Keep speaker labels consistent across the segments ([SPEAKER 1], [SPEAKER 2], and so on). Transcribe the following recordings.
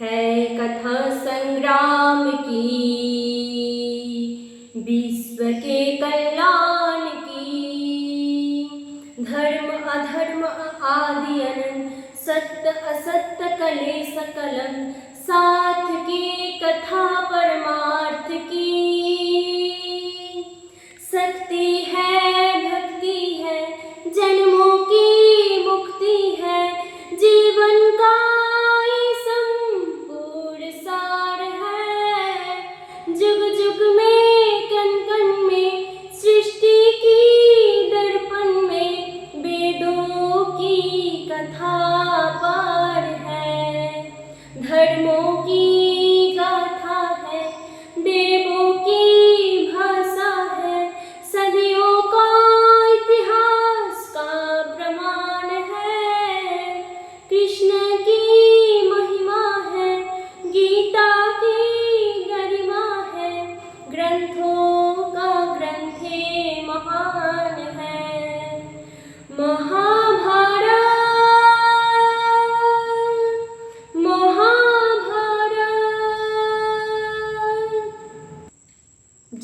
[SPEAKER 1] है कथा संग्राम की। विश्व के कल्याण की। धर्म अधर्म आदि अनंत, सत्य असत्य कले सकलम साथ की कथा परमार्थ की।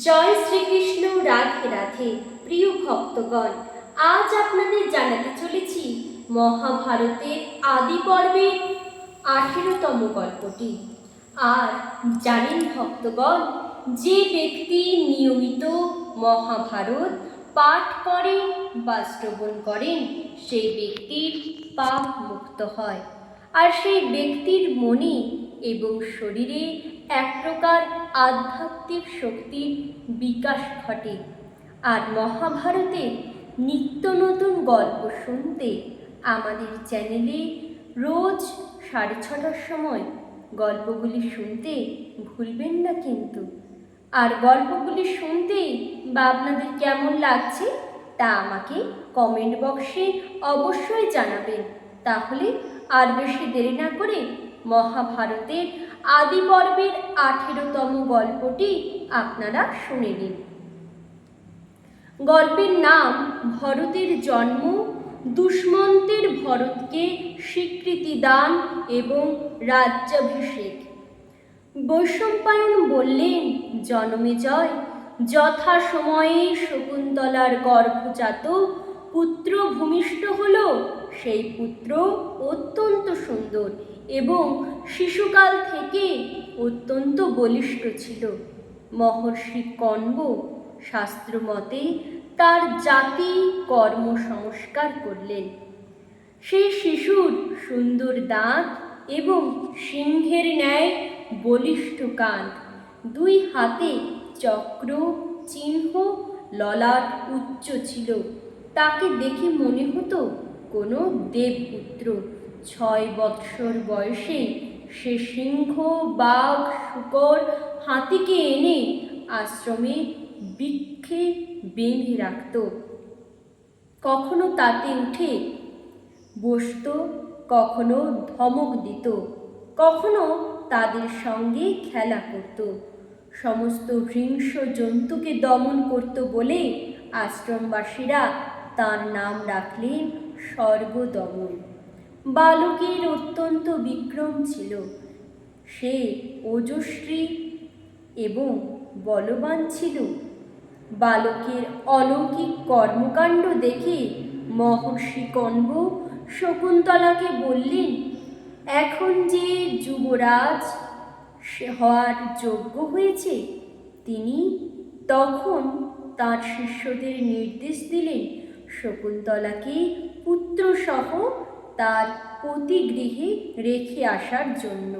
[SPEAKER 1] জয় শ্রীকৃষ্ণ, রাধে রাধে, প্রিয় ভক্তগণ। আজ আপনাদের জানাতে চলেছি মহাভারতের আদি পর্বের আঠেরোতম গল্পটি। আর জানেন ভক্তগণ, যে ব্যক্তি নিয়মিত মহাভারত পাঠ করেন বা শ্রবণ করেন, সেই ব্যক্তির পাপ মুক্ত হয়। আর সেই ব্যক্তির মনে এবং শরীরে এক প্রকার আধ্যাত্মিক শক্তির বিকাশ ঘটে। আর মহাভারতের নিত্য নতুন গল্প শুনতে আমাদের চ্যানেলে রোজ সাড়ে ছটার সময় গল্পগুলি শুনতে ভুলবেন না কিন্তু। আর গল্পগুলি শুনতে বা আপনাদের কেমন লাগছে তা আমাকে কমেন্ট বক্সে অবশ্যই জানাবেন। তাহলে আর বেশি দেরি না করে মহাভারতের আদি পর্বের আঠেরোতম গল্পটি আপনারা শুনে নিন। গল্পের নাম ভরতের জন্ম, দুষ্মন্তের ভরতকে স্বীকৃতি দান এবং রাজ্যাভিষেক। বৈশম্পায়ন বললেন জনমেজয় যথা সময়ে শকুন্তলার গর্ভজাত পুত্র ভূমিষ্ঠ হল। সেই পুত্র অত্যন্ত সুন্দর। এবং শিশুকাল থেকে অত্যন্ত বলিষ্ঠ ছিল। মহর্ষি কণ্ব শাস্ত্রমতে তার জাতি কর্ম সংস্কার করলেন। সেই শিশুর সুন্দর দাঁত এবং সিংহের ন্যায় বলিষ্ঠ কান দুই হাতে চক্র, চিহ্ন ললাট উচ্চ ছিল। তাকে দেখে মনে হতো কোনো দেবপুত্র ছয় বৎসর বয়সে সে সিংহ, বাঘ, শুকর হাতিকে এনে আশ্রমে বৃক্ষে বেঁধে রাখত। কখনো তাতে উঠে বসত, কখনো ধমক দিত, কখনো তাদের সঙ্গে খেলা করত। সমস্ত হিংস জন্তুকে দমন করত বলে আশ্রমবাসীরা তার নাম রাখলেন স্বর্গদমন। বালকের অত্যন্ত বিক্রম ছিল। সে ওজস্বী এবং বলবান ছিল। বালকের অলৌকিক কর্মকাণ্ড দেখে মহর্ষি কণ্ব শকুন্তলাকে বললেন, এখন যে যুবরাজ হওয়ার যোগ্য হয়েছে, তিনি তখন তার শিষ্যদের নির্দেশ দিলেন, শকুন্তলাকে পুত্রসহ তার পতিগৃহে রেখে আসার জন্য।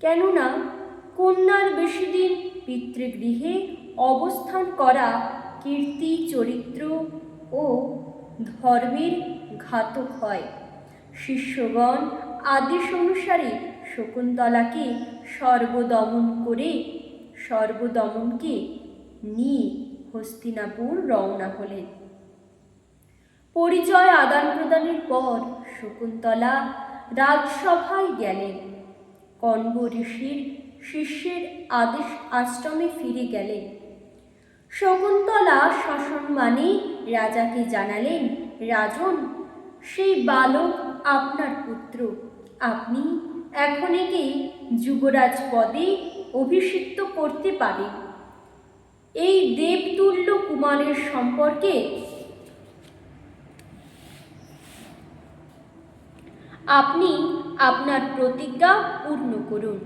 [SPEAKER 1] কেননা কন্যার বেশি দিন পিতৃগৃহে অবস্থান করা কীর্তি, চরিত্র ও ধর্মের ঘাতক হয়। শিষ্যগণ আদেশ অনুসারে শকুন্তলাকে সর্বদমন করে সর্বদমনকে নিয়ে হস্তিনাপুর রওনা হলেন। পরিচয় আদান প্রদানের পর শকুন্তলা রাজসভায় গেলেন। কণ্ব ঋষির শিষ্যের আদেশ আশ্রমে ফিরে গেলেন। শকুন্তলা শাসন মানে রাজাকে জানালেন, রাজন, সেই বালক আপনার পুত্র। আপনি এখন একে যুবরাজ পদে অভিষিক্ত করতে পারে এই দেবতুল্য কুমারের সম্পর্কে আপনি আপনার প্রতিজ্ঞা পূর্ণ করুন।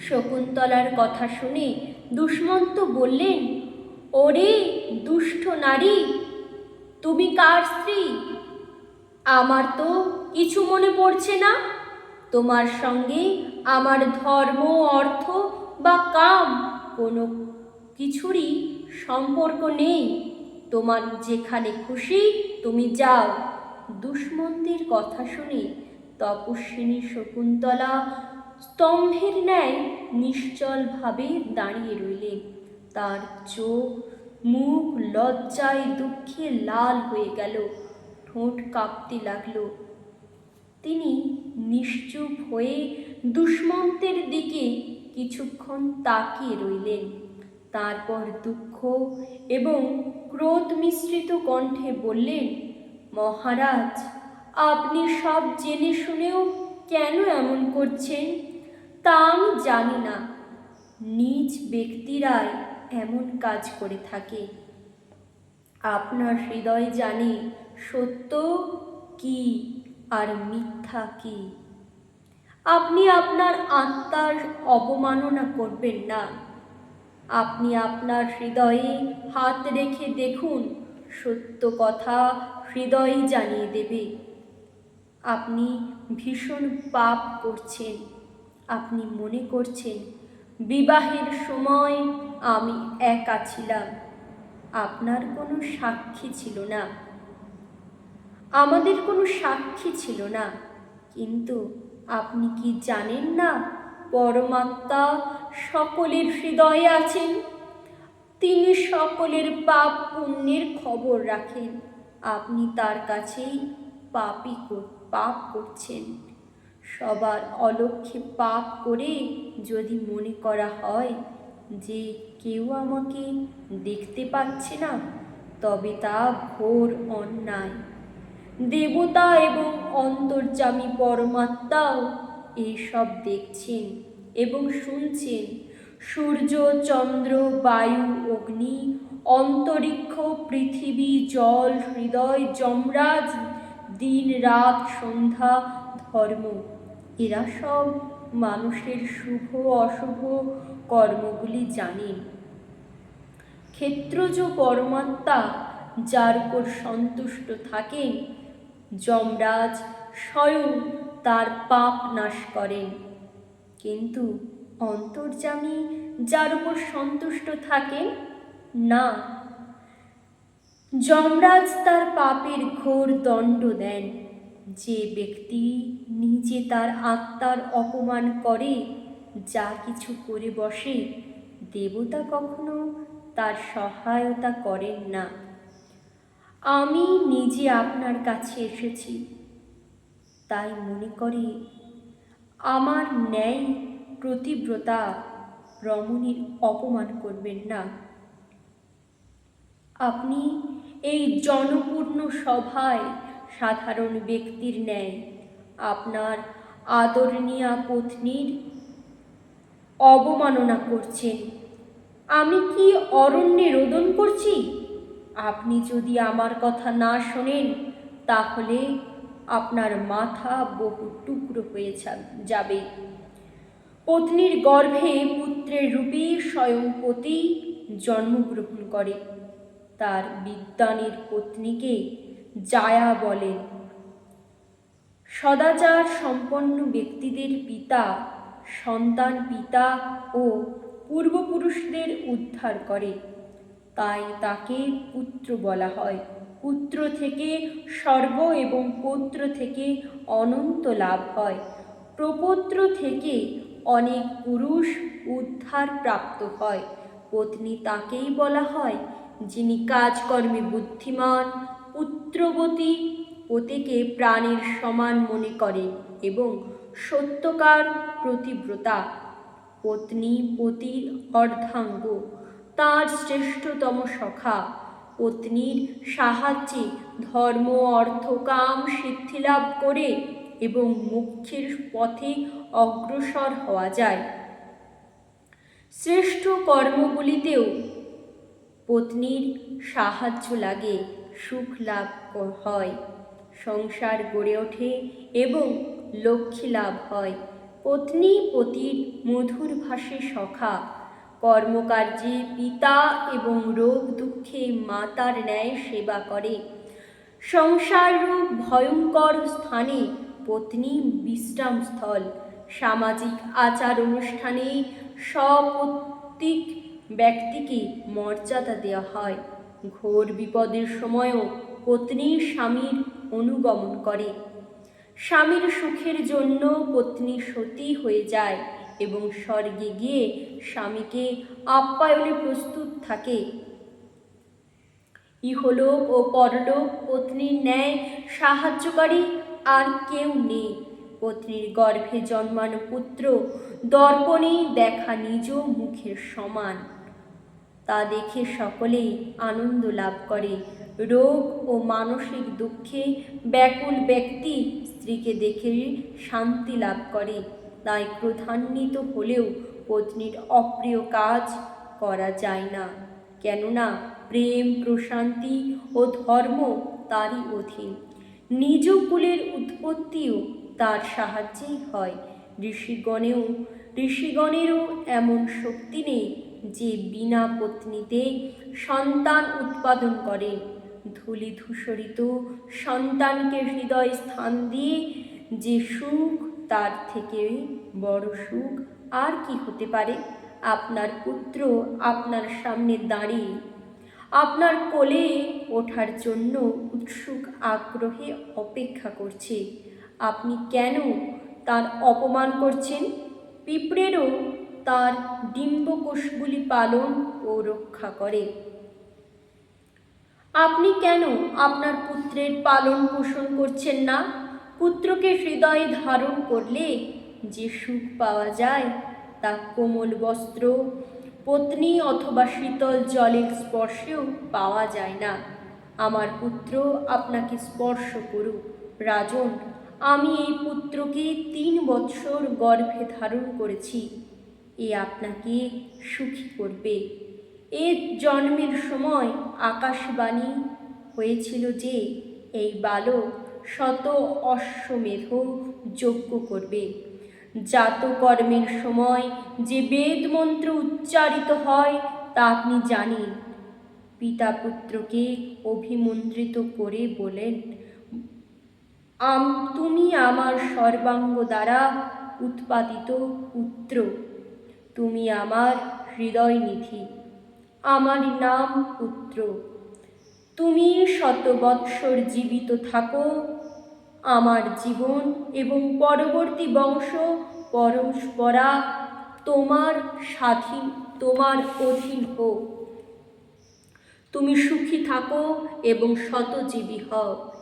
[SPEAKER 1] শকুন্তলার কথা শুনে দুষ্মন্ত বললেন, ওরে দুষ্ট নারী, তুমি কার স্ত্রী? আমার তো কিছু মনে পড়ছে না। তোমার সঙ্গে আমার ধর্ম, অর্থ বা কাম কোনো কিছুরই সম্পর্ক নেই। তোমার যেখানে খুশি, তুমি যাও। দুষ্মন্তের কথা শুনে তপস্বিনী শকুন্তলা স্তম্ভের ন্যায় নিশ্চলভাবে দাঁড়িয়ে রইলেন। তার চোখ, মুখ লজ্জায় দুঃখে লাল হয়ে গেল, ঠোঁট কাঁপতে লাগল। তিনি নিশ্চুপ হয়ে দুষ্মন্তের দিকে কিছুক্ষণ তাকিয়ে রইলেন। তারপর দুঃখ এবং ক্রোধ মিশ্রিত কণ্ঠে বললেন, মহারাজ আপনি সব জেনে শুনেও কেন এমন করছেন? তা আমি জানি না। নিজ ব্যক্তিরাই এমন কাজ করে থাকে। আপনার হৃদয় জানে সত্য কি আর মিথ্যা কি। আপনি আপনার আত্মার অবমাননা করবেন না। আপনি আপনার হৃদয়ে হাত রেখে দেখুন, সত্য কথা হৃদয়ই জানিয়ে দেবে। আপনি ভীষণ পাপ করছেন। আপনি মনে করছেন, বিবাহের সময় আমি একা ছিলাম। আপনার কোনো সাক্ষী ছিল না। আমাদের কোনো সাক্ষী ছিল না। কিন্তু আপনি কি জানেন না, পরমাত্মা সকলের হৃদয়ে আছেন? তিনি সকলের পাপ পুণ্যের খবর রাখেন। আপনি তার কাছেই পাপই কর- পাপ করছেন। সবার অলক্ষ্যে পাপ করে যদি মনে করা হয় যে কেউ আমাকে দেখতে পাচ্ছে না, তবে তা ঘোর অন্যায়। দেবতা এবং অন্তর্যামী পরমাত্মাও এইসব দেখছেন এবং শুনছেন। সূর্য, চন্দ্র, বায়ু, অগ্নি, অন্তরিক্ষ, পৃথিবী, জল, হৃদয়, যমরাজ দিন রাত সন্ধ্যা ধর্ম। এরা সব মানুষের শুভ, অশুভ কর্মগুলি জানেন ক্ষেত্রজ পরমাত্মা, যার উপর সন্তুষ্ট থাকেন, যমরাজ স্বয়ং তার পাপ নাশ করেন। কিন্তু অন্তর্যামী যার উপর সন্তুষ্ট থাকেন? না যমরাজ তার পাপের ঘোর দণ্ড দেন। যে ব্যক্তি নিজে তার আত্মার অপমান করে, যা কিছু করে বসে, দেবতা কখনো তার সহায়তা করেন না। আমি নিজে আপনার কাছে এসেছি। তাই মনে করি, আমার ন্যায় প্রতিব্রতা, রমণীর অপমান করবেন না। আপনি এই জনপূর্ণ সভায় সাধারণ ব্যক্তির ন্যায় আপনার আদরণীয়া পত্নীর অবমাননা করছেন। আমি কি অরণ্যে রোদন করছি? আপনি যদি আমার কথা না শোনেন, তাহলে আপনার মাথা বহু টুকরো হয়ে যাবে। পত্নীর গর্ভে পুত্রের রূপে স্বয়ং পতি জন্মগ্রহণ করে। তার বিদ্যানের পত্নীকে জায়া বলেন। সদাচার সম্পন্ন ব্যক্তিদের পিতা, সন্তান পিতা ও পূর্বপুরুষদের উদ্ধার করে। তাই তাকে পুত্র বলা হয়। পুত্র থেকে সর্ব এবং পৌত্র থেকে অনন্ত লাভ হয়। প্রপৌত্র থেকে অনেক পুরুষ উদ্ধার প্রাপ্ত হয়। পত্নী তাকেই বলা হয় যিনি কাজকর্মে বুদ্ধিমান, পুত্রবতী পতিকে প্রাণের সমান মনে করে এবং সত্যকার প্রতিব্রতা, পত্নী পতির অর্ধাঙ্গ, তার শ্রেষ্ঠতম সখা, পত্নীর সাহায্যে ধর্ম, অর্থ, কাম সিদ্ধিলাভ করে এবং মুখ্যের পথে অগ্রসর হওয়া যায়। শ্রেষ্ঠ কর্মগুলিতেও পত্নীর সাহায্য লাগে, সুখ লাভ হয়, সংসার গড়ে ওঠে এবং লক্ষ্মী লাভ হয়। পত্নী পতির মধুর ভাষে সখা। কর্মকার্যে পিতা এবং রোগ দুঃখে মাতার ন্যায় সেবা করে। সংসার সংসাররূপ ভয়ঙ্কর স্থানে পত্নী বিশ্রামস্থল। সামাজিক আচার অনুষ্ঠানে সপ্রত্যেক ব্যক্তিকে মর্যাদা দেওয়া হয়। ঘোর বিপদের সময়ও পত্নী স্বামীর অনুগমন করে। স্বামীর সুখের জন্য পত্নী সতী হয়ে যায় এবং স্বর্গে গিয়ে স্বামীকে আপ্যায়নে প্রস্তুত থাকে। ইহলোক ও পরলোক পত্নীর ন্যায় সাহায্যকারী আর কেউ নেই। পত্নীর গর্ভে জন্মানো পুত্র দর্পণে দেখা নিজ মুখের সমান। তা দেখে সকলেই আনন্দ লাভ করে। রোগ ও মানসিক দুঃখে ব্যাকুল ব্যক্তি স্ত্রীকে দেখে শান্তি লাভ করে। তাই ক্রোধান্বিত হলেও পত্নীর অপ্রিয় কাজ করা যায় না। কেননা প্রেম, প্রশান্তি ও ধর্ম তারই অধীন। নিজ কুলের উৎপত্তিও তার সাহায্যেই হয়। ঋষিগণেও, ঋষিগণেরও এমন শক্তি নেই যে বিনা পত্নীতে সন্তান উৎপাদন করে। ধূলি ধূসরিত সন্তানকে হৃদয় স্থান দিয়ে যে সুখ, তার থেকে বড় সুখ আর কি হতে পারে? আপনার পুত্র আপনার সামনে দাঁড়িয়ে আপনার কোলে ওঠার জন্য উৎসুক আগ্রহে অপেক্ষা করছে। আপনি কেন তার অপমান করছেন? পিঁপড়েরও তার ডিম্বকোষগুলি পালন ও রক্ষা করে। আপনি কেন আপনার পুত্রের পালন পোষণ করছেন না? পুত্রকে হৃদয়ে ধারণ করলে যে সুখ পাওয়া যায় তা কোমল বস্ত্র, পত্নী অথবা শীতল জলের স্পর্শেও পাওয়া যায় না। আমার পুত্র আপনাকে স্পর্শ করুক। রাজন, আমি এই পুত্রকে তিন বৎসর গর্ভে ধারণ করেছি। এ আপনাকে সুখী করবে। এ জন্মের সময় আকাশবাণী হয়েছিল যে, এই বালক শত অশ্বমেধ যজ্ঞ করবে। জাতকর্মের সময় যে বেদ মন্ত্র উচ্চারিত হয়, তা আপনি জানেন। পিতা পুত্রকে অভিমন্ত্রিত করে বলেন তুমি আমার সর্বাঙ্গ দ্বারা উৎপাদিত পুত্র। তুমি আমার হৃদয় নিধি, আমার নাম পুত্র। তুমি শত বৎসর জীবিত থাকো, আমার জীবন এবং পরবর্তী বংশ পরস্পরা তোমার স্বাধীন, তোমার অধীন হোক। তুমি সুখী থাকো এবং শতজীবী হও।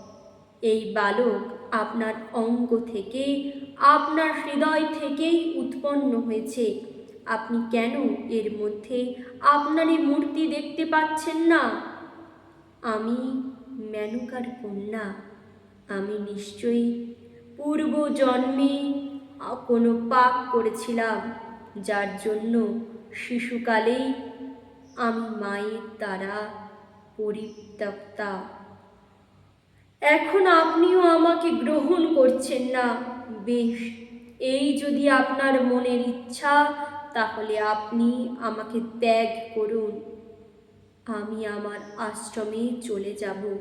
[SPEAKER 1] এই বালক আপনার অঙ্গ থেকে, আপনার হৃদয় থেকেই উৎপন্ন হয়েছে। আপনি কেন এর মধ্যে আপনারই মূর্তি দেখতে পাচ্ছেন না? আমি মেনকার কন্যা। আমি নিশ্চয়ই পূর্ব জন্মে কোনো পাপ করেছিলাম, যার জন্য শিশুকালেই আমি মায়ের দ্বারা পরিত্যক্তা। এখন আপনিও আমাকে গ্রহণ করছেন না। বেশ, এই যদি আপনার মনের ইচ্ছা তাহলে আপনি আমাকে ত্যাগ করুন। আমি আমার আশ্রমে চলে যাব।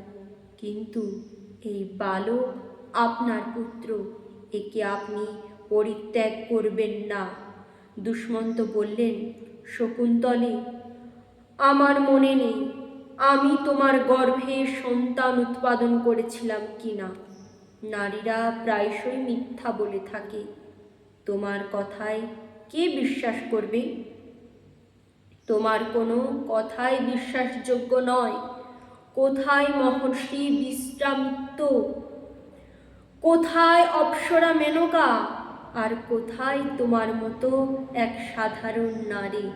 [SPEAKER 1] কিন্তু এই বালক আপনার পুত্র, একে আপনি পরিত্যাগ করবেন না। দুষ্মন্ত বললেন, শকুন্তলে, আমার মনে নেই, আমি তোমার গর্ভে সন্তান উৎপাদন করেছিলাম কিনা। নারীরা প্রায়শই মিথ্যা বলে থাকে। তোমার কথায় কে বিশ্বাস করবে? তোমার কোনো কথাই বিশ্বাসযোগ্য নয়। কোথায় মহর্ষি বিশ্রামিত্য কোথায় অপ্সরা মেনকা? আর কোথায় তোমার মতো এক সাধারণ নারী?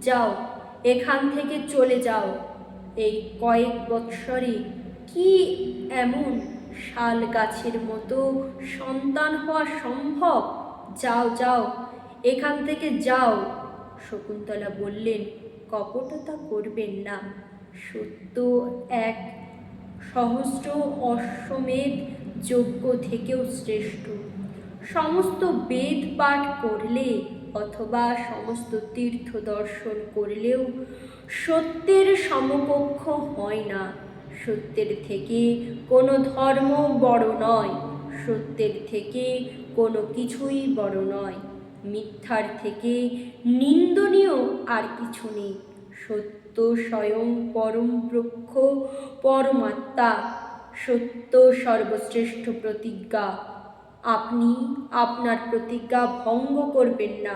[SPEAKER 1] যাও, এখান থেকে চলে যাও। এই কয়েক বৎসরে কি এমন শাল গাছের মতো সন্তান হওয়া সম্ভব? যাও যাও এখান থেকে যাও। শকুন্তলা বললেন, কপটতা করবেন না। সত্য এক, সহস্র অশ্বমেধ যজ্ঞ থেকেও শ্রেষ্ঠ। সমস্ত বেদ পাঠ করলে অথবা সমস্ত তীর্থ দর্শন করলেও সত্যের সমকক্ষ হয় না। সত্যের থেকে কোনো ধর্ম বড় নয়। সত্যের থেকে কোনো কিছুই বড় নয়। মিথ্যার থেকে নিন্দনীয় আর কিছু নেই। সত্য স্বয়ং পরম ব্রক্ষ পরমাত্মা। সত্য সর্বশ্রেষ্ঠ প্রতিজ্ঞা। আপনি আপনার প্রতিজ্ঞা ভঙ্গ করবেন না।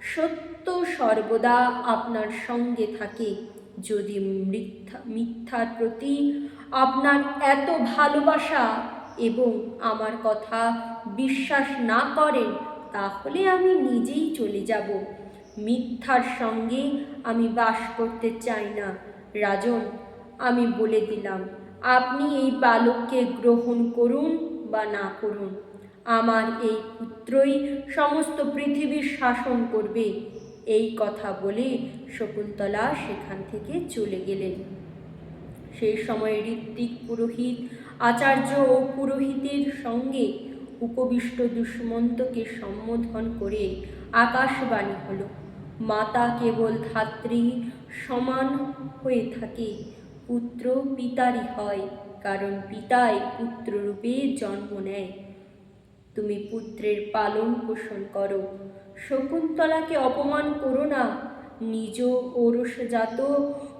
[SPEAKER 1] সত্য সর্বদা আপনার সঙ্গে থাকে। যদি মিথ্যা, মিথ্যার প্রতি আপনার এত ভালোবাসা এবং আমার কথা বিশ্বাস না করেন তাহলে আমি নিজেই চলে যাব। মিথ্যার সঙ্গে আমি বাস করতে চাই না। রাজন, আমি বলে দিলাম, আপনি এই বালককে গ্রহণ করুন বা না করুন। আমার এই পুত্রই সমস্ত পৃথিবীর শাসন করবে। এই কথা বলে শকুন্তলা সেখান থেকে চলে গেলেন। সেই সময় ঋত্বিক পুরোহিত, আচার্য ও পুরোহিতের সঙ্গে উপবিষ্ট দুষ্মন্তকে সম্বোধন করে আকাশবাণী হল, মাতা কেবল ধাত্রী সমান হয়ে থাকে, পুত্র পিতারই হয়, কারণ পিতাই পুত্ররূপে জন্ম নেয়। তুমি পুত্রের পালন পোষণ করো, শকুন্তলাকে অপমান করো না, নিজ ওরসজাত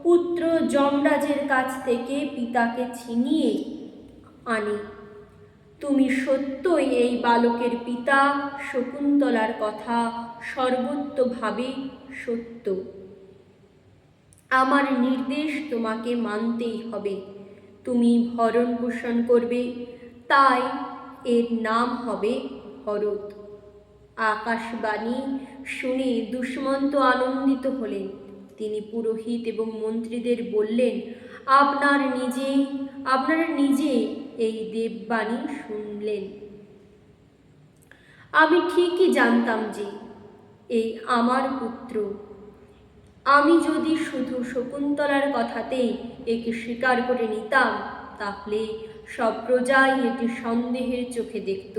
[SPEAKER 1] পুত্র যমরাজের কাছ থেকে পিতাকে ছিনিয়ে আনে। তুমি সত্যই এই বালকের পিতা, শকুন্তলার কথা সর্বত্রভাবে সত্য। আমার নির্দেশ তোমাকে মানতেই হবে। তুমি ভরণ পোষণ করবে, তাই এর নাম হবে ভরত আকাশবাণী শুনে দুষ্মন্ত আনন্দিত হলেন। তিনি পুরোহিত এবং মন্ত্রীদের বললেন, আপনার নিজে, আপনারা নিজে এই দেববাণী শুনলেন। আমি ঠিকই জানতাম যে এই আমার পুত্র। আমি যদি শুধু শকুন্তলার কথাতেই একে স্বীকার করে নিতাম, তাহলে সব প্রজাই এটি সন্দেহের চোখে দেখত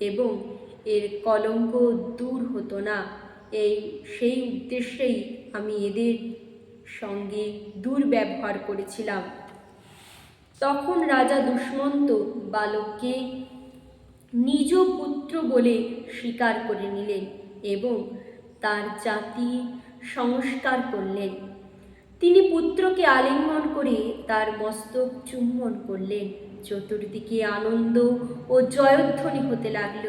[SPEAKER 1] এবং এর কলঙ্ক দূর হতো না। এই, সেই উদ্দেশ্যেই আমি এদের সঙ্গে দুর্ব্যবহার করেছিলাম। তখন রাজা দুষ্মন্ত বালককে নিজ পুত্র বলে স্বীকার করে নিলেন এবং তার জাতি সংস্কার করলেন। তিনি পুত্রকে আলিঙ্গন করে তার মস্তক চুম্বন করলেন। চতুর্দিকে আনন্দ ও জয়ধ্বনি হতে লাগল।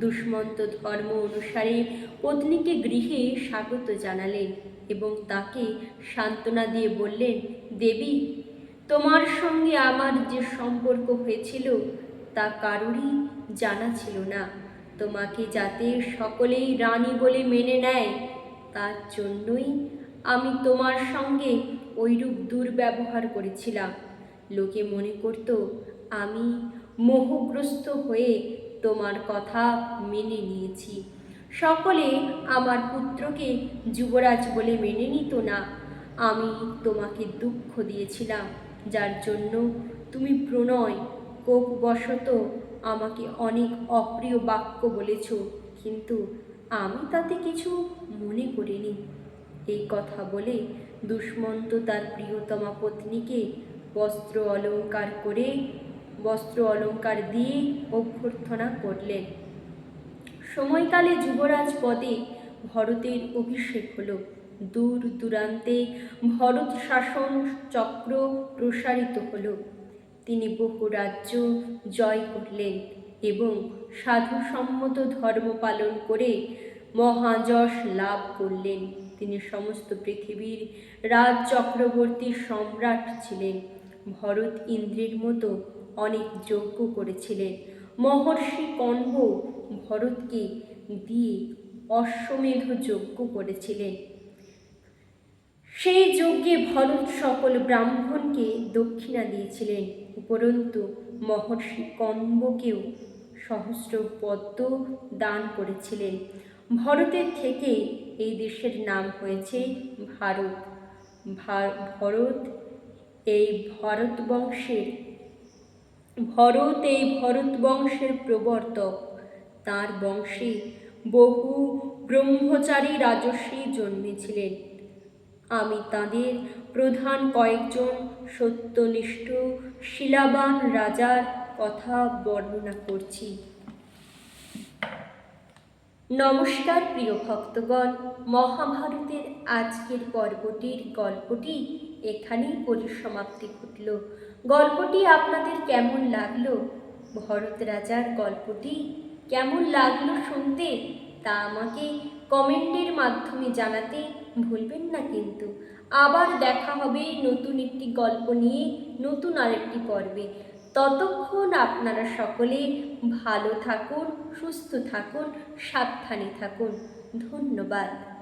[SPEAKER 1] দুষ্মন্ত ধর্ম অনুসারে পত্নীকে গৃহে স্বাগত জানালেন এবং তাকে সান্ত্বনা দিয়ে বললেন, দেবী তোমার সঙ্গে আমার যে সম্পর্ক হয়েছিল, তা কারোরই জানা ছিল না। তোমাকে যাতে সকলেই রানী বলে মেনে নেয়, তার জন্যই আমি তোমার সঙ্গে ওইরূপ দুর্ব্যবহার করেছিলাম। লোকে মনে করত, আমি মোহগ্রস্ত হয়ে তোমার কথা মেনে নিয়েছি। সকলে আমার পুত্রকে যুবরাজ বলে মেনে নিত না। আমি তোমাকে দুঃখ দিয়েছিলাম। যার জন্য তুমি প্রণয় কোপবশত আমাকে অনেক অপ্রিয় বাক্য বলেছ, কিন্তু আমি তাতে কিছু মনে করিনি। এই কথা বলে দুষ্মন্ত তার প্রিয়তমা পত্নীকে বস্ত্র অলঙ্কার করে, বস্ত্র অলঙ্কার দিয়ে অভ্যর্থনা করলেন। সময়কালে যুবরাজ পদে ভরতের অভিষেক হলো। দূর দূরান্তে ভরত শাসন চক্র প্রসারিত হল। তিনি বহু রাজ্য জয় করলেন এবং সাধুসম্মত ধর্ম পালন করে মহাযশ লাভ করলেন। তিনি সমস্ত পৃথিবীর রাজ চক্রবর্তী সম্রাট ছিলেন। ভরত ইন্দ্রের মতো অনেক যজ্ঞ করেছিলেন। মহর্ষি কণ্ব ভরতকে দিয়ে অশ্বমেধ যজ্ঞ করেছিলেন। সেই যজ্ঞে ভরত সকল ব্রাহ্মণকে দক্ষিণা দিয়েছিলেন, উপরন্তু মহর্ষি কণ্বকেও সহস্র পদ্ম দান করেছিলেন। ভরতের থেকে এই দেশের নাম হয়েছে ভারত। ভরত এই ভরতবংশের, ভরত এই ভরত বংশের প্রবর্তক। তার বংশে বহু ব্রহ্মচারী রাজর্ষি জন্মেছিলেন। আমি তাদের প্রধান কয়েকজন সত্যনিষ্ঠ শিলাবান রাজার কথা বর্ণনা করছি। নমস্কার প্রিয় ভক্তগণ, মহাভারতের আজকের পর্বটির গল্পটি এখানেই পরিসমাপ্তি ঘটল। গল্পটি আপনাদের কেমন লাগল? ভরত রাজার গল্পটি কেমন লাগল শুনতে তা আমাকে কমেন্টের মাধ্যমে জানাতে ভুলবেন না কিন্তু। আবার দেখা হবে নতুন একটি গল্প নিয়ে নতুন আরেকটি পর্বে। ততক্ষণ আপনারা সকলে ভালো থাকুন, সুস্থ থাকুন, সাবধানে থাকুন। ধন্যবাদ।